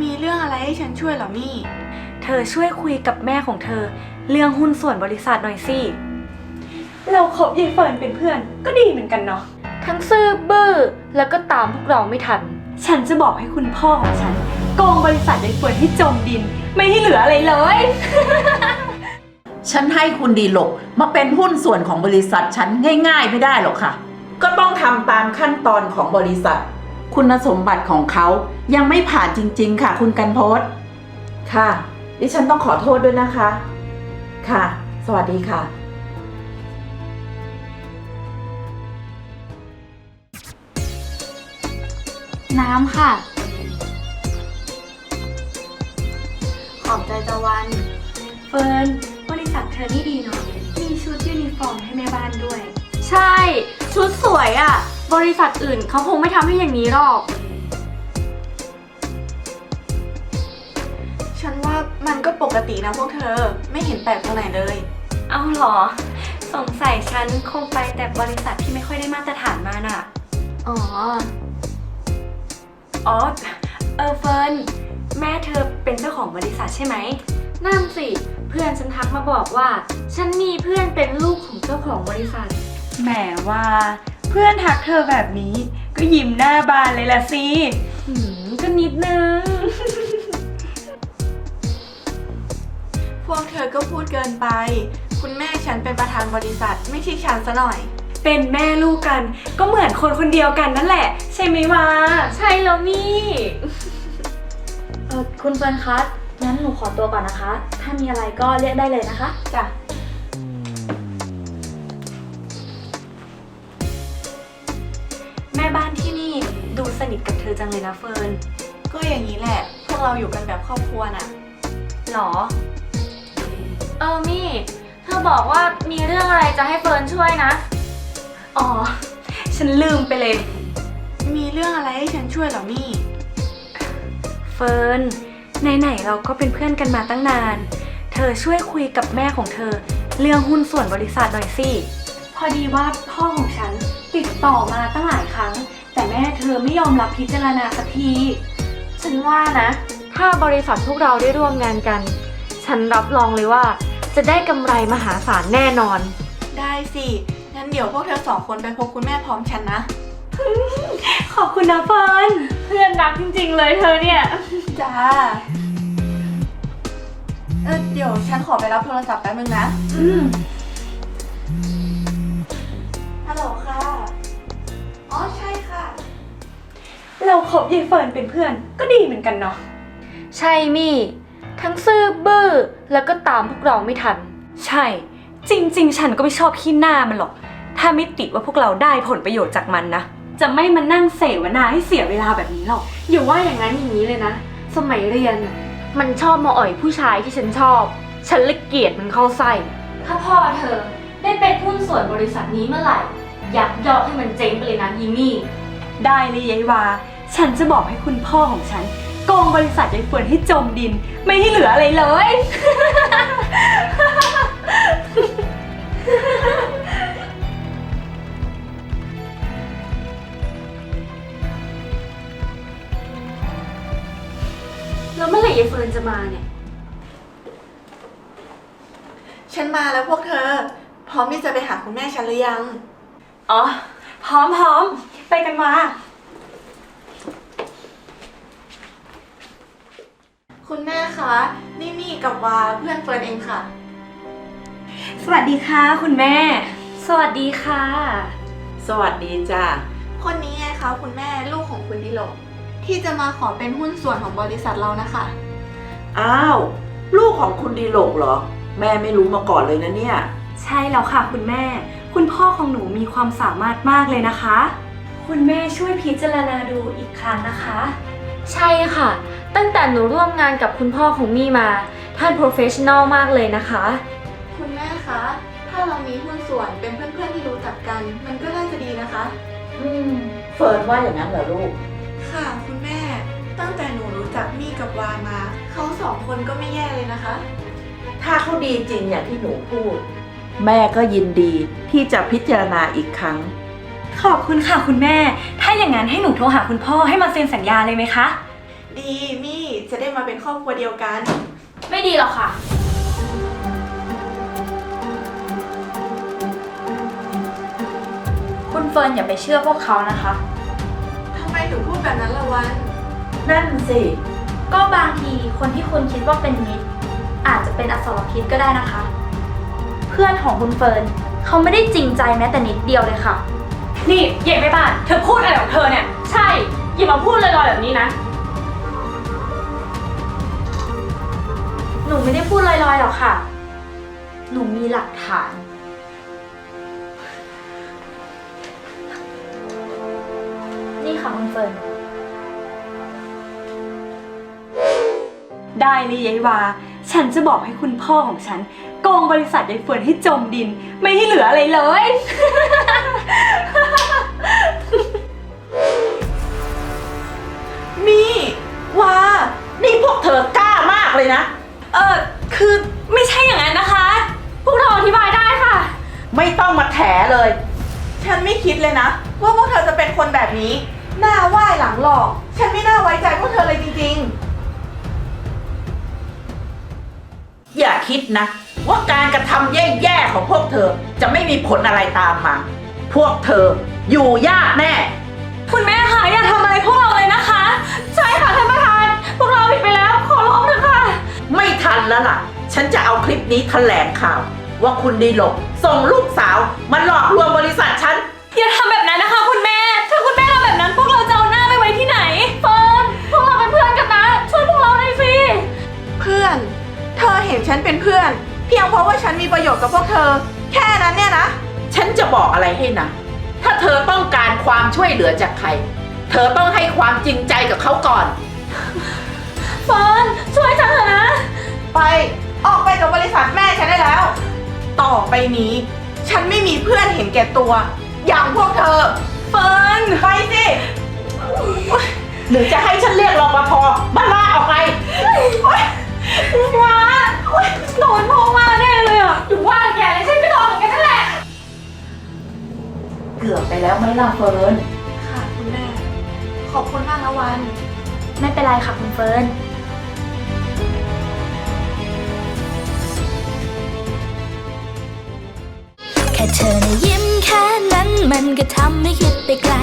มีเรื่องอะไรให้ฉันช่วยเหรอมี่ เธอช่วยคุยกับแม่ของเธอ เรื่องหุ้นส่วนบริษัทหน่อยสิ เราคบยายเฟิร์นเป็นเพื่อนก็ดีเหมือนกันเนาะ ทั้งซื่อบื้อแล้วก็ตามพวกเราไม่ทัน ฉันจะบอกให้คุณพ่อของฉันโกงบริษัทยายเฟิร์นให้จมดิน ไม่ให้เหลืออะไรเลย ฉันให้คุณดีหลกมาเป็นหุ้นส่วนของบริษัทฉันง่ายๆไม่ได้หรอกค่ะ ก็ต้องทำตามขั้นตอนของบริษัท คุณสมบัติของเขา ยังไม่ผ่านจริง ๆ ค่ะ คุณกันโพสค่ะ ดิฉันต้องขอโทษด้วยนะคะ ค่ะ สวัสดีค่ะ น้ำค่ะ ขอบใจตะวัน เฟิร์น บริษัทเธอนี่ดีเนาะมีชุดยูนิฟอร์มให้แม่บ้านด้วย ใช่ ชุดสวยอะ่ะ บริษัทอื่นเขาคงไม่ทำให้อย่างนี้หรอก มันก็ปกตินะพวกเธอไม่เห็นแปลกตรงไหนเลย เอาเหรอ สงสัยฉันคงไปแต่บริษัทที่ไม่ค่อยได้มาตรฐานมาน่ะ อ๋อ อ๋อ เออเฟิร์นแม่เธอเป็นเจ้าของบริษัทใช่ไหม นั่นสิ เพื่อนฉันทักมาบอกว่า ฉันมีเพื่อนเป็นลูกของเจ้าของบริษัท แหมว่า เพื่อนทักเธอแบบนี้ ก็ยิ้มหน้าบานเลยล่ะสิ หืมก็นิดนึง วกเธอก็พูดเกินไป คุณแม่ฉันเป็นประธานบริษัท ไม่ใช่ฉันซะหน่อย เป็นแม่ลูกกัน ก็เหมือนคนคนเดียวกันนั่นแหละ ใช่ไหมวะใช่แล้วมี่ เออคุณเฟิร์นคะ งั้นหนูขอตัวก่อนนะคะ ถ้ามีอะไรก็เรียกได้เลยนะคะ จ้ะ แม่บ้านที่นี่ดูสนิทกับเธอจังเลยนะเฟิร์นก็อย่างนี้แหละ พวกเราอยู่กันแบบครอบครัวน่ะ หรอ เออมี่ เธอบอกว่ามีเรื่องอะไรจะให้เฟิร์นช่วยนะ อ๋อ ฉันลืมไปเลย มีเรื่องอะไรให้ฉันช่วยเหรอมี่ เฟิร์น ไหนๆเราก็เป็นเพื่อนกันมาตั้งนาน เธอช่วยคุยกับแม่ของเธอ เรื่องหุ้นส่วนบริษัทหน่อยสิ พอดีว่าพ่อของฉันติดต่อมาตั้งหลายครั้ง แต่แม่เธอไม่ยอมรับพิจารณาสักที ฉันว่านะ ถ้าบริษัทพวกเราได้ร่วมงานกัน ฉันรับรองเลยว่า จะได้กำไรมหาศาลแน่นอน ได้สิ งั้นเดี๋ยวพวกเธอสองคนไปพบคุณแม่พร้อมฉันนะ ขอบคุณนะเฟิร์นเพื่อนรักจริง ๆ เลยเธอเนี่ย จ้า เออเดี๋ยวฉันขอไปรับโทรศัพท์แป๊บนึงนะ อืม ฮัลโหลค่ะ อ๋อใช่ค่ะ เราคบยายเฟิร์นเป็นเพื่อนก็ดีเหมือนกันเนาะ ใช่มี่ ทั้งซื่อบื้อแล้วก็ตามพวกเราไม่ทัน ใช่ จริง ๆ ฉันก็ไม่ชอบขี้หน้ามันหรอก ถ้าไม่ติดว่าพวกเราได้ผลประโยชน์จากมันนะ จะไม่มานั่งเสวนาให้เสียเวลาแบบนี้หรอก อย่าว่าอย่างนั้นอย่างนี้เลยนะ สมัยเรียนน่ะมันชอบมาอ่อยผู้ชายที่ฉันชอบ ฉันเลยเกลียดมันเข้าไส้ถ้าพ่อเธอได้เป็นหุ้นส่วนบริษัทนี้เมื่อไหร่ อยากยอกให้มันเจ๊งไปเลยนะยีมี่ ได้เลยยายวา ฉันจะบอกให้คุณพ่อของฉัน โกงบริษัทยายเฟิร์นให้จมดิน ไม่ให้เหลืออะไรเลย แล้วเมื่อไหร่ยายเฟิร์นจะมาเนี่ย ฉันมาแล้วพวกเธอ พร้อมที่จะไปหาคุณแม่ฉันหรือยัง อ๋อ พร้อมพร้อมไปกันมา คุณแม่คะนี่มี่กับวาเพื่อนเฟิร์นเองค่ะ สวัสดีค่ะ คุณแม่ สวัสดีค่ะ สวัสดีจ้าคนนี้ไงคะคุณแม่ลูกของคุณดิโลก ที่จะมาขอเป็นหุ้นส่วนของบริษัทเรานะคะ อ้าว ลูกของคุณดีหลกเหรอ แม่ไม่รู้มาก่อนเลยนะเนี่ย ใช่แล้วค่ะ คุณแม่ คุณพ่อของหนูมีความสามารถมากเลยนะคะ คุณแม่ช่วยพิจารณาดูอีกครั้งนะคะ ใช่ค่ะ ตั้งแต่หนูร่วมงานกับคุณพ่อของมี่มา ท่านโปรเฟชชั่นอลมากเลยนะคะ คุณแม่คะ ถ้าเรามีหุ้นส่วนเป็นเพื่อนๆที่รู้จักกัน มันก็น่าจะดีนะคะ อืม เฟิร์นว่าอย่างนั้นเหรอลูก ค่ะ คุณแม่ ตั้งแต่หนูรู้จักมี่กับวามา เขาสองคนก็ไม่แย่เลยนะคะ ถ้าเขาดีจริงอย่างที่หนูพูด แม่ก็ยินดีที่จะพิจารณาอีกครั้ง ขอบคุณค่ะคุณแม่ ถ้าอย่างนั้นให้หนูโทรหาคุณพ่อให้มาเซ็นสัญญาเลยไหมคะ ดีมี่จะได้มาเป็นครอบครัวเดียวกัน ไม่ดีหรอกค่ะ คุณเฟิร์นอย่าไปเชื่อพวกเขานะคะ ทำไมถึงพูดแบบนั้นละวัน นั่นสิ ก็บางทีคนที่คุณคิดว่าเป็นมิตร อาจจะเป็นอสรพิษก็ได้นะคะ เพื่อนของคุณเฟิร์นเขาไม่ได้จริงใจแม้แต่นิดเดียวเลยค่ะ นี่เย่ไม่บ้าน เธอพูดอะไรของเธอเนี่ย ใช่ อย่ามาพูดลอยๆแบบนี้นะ นูไม่ได้พูดลอยๆหรอกค่ะ หนูมีหลักฐาน นี่ค่ะคุณเฟิร์น ได้เลยยายวา ฉันจะบอกให้คุณพ่อของฉันโกงบริษัทยายเฟิร์นให้จมดิน ไม่ให้เหลืออะไรเลย นี่ว่านี่พวกเธอกล้ามากเลยนะ เออคือไม่ใช่อย่างนั้นนะคะ พวกเราอธิบายได้ค่ะ ไม่ต้องมาแถเลย ฉันไม่คิดเลยนะ ว่าพวกเธอจะเป็นคนแบบนี้ หน้าไหว้หลังหลอก ฉันไม่น่าไว้ใจพวกเธอเลยจริงอย่าคิดนะ ว่าการกระทำแย่ๆของพวกเธอจะไม่มีผลอะไรตามมา พวกเธออยู่ยากแน่ คุณแม่คะอย่าทำอะไรพวกเราเลยนะคะ ไม่ทันแล้วล่ะ ฉันจะเอาคลิปนี้แถลงข่าว ว่าคุณดีหลกส่งลูกสาวมาหลอกลวงบริษัทฉัน อย่าทำแบบนั้นนะคะ คุณแม่ ถ้าคุณแม่ทำแบบนั้น พวกเราจะเอาหน้าไปไว้ที่ไหนเฟิร์นพวกเราเป็นเพื่อนกันนะ ช่วยพวกเราหน่อยสิๆเพื่อน เธอเห็นฉันเป็นเพื่อน เพียงเพราะว่าฉันมีประโยชน์กับพวกเธอ แค่นั้นเนี่ยนะ ฉันจะบอกอะไรให้นะ ถ้าเธอต้องการความช่วยเหลือจากใคร เธอต้องให้ความจริงใจกับเขาก่อน เฟิร์นช่วยฉันเถอะนะ ไป ออกไปจากบริษัทแม่ฉันได้แล้ว ต่อไปนี้ ฉันไม่มีเพื่อนเห็นแก่ตัว อย่างพวกเธอ เฟิร์นไปสิ หรือจะให้ฉันเรียกรปภมาลากออกไปว้าโดนพ่อว่าแน่เลยอะถึงว่าแกเลยฉันก็โดนเหมือนกันนั่นแหละ เกือบไปแล้วไหมล่ะเฟิร์น ค่ะคุณแม่ ขอบคุณมากนะวัน ไม่เป็นไรค่ะคุณเฟิร์น เธอนะยิ้มแค่นั้นมันก็ทำให้คิดไปไกล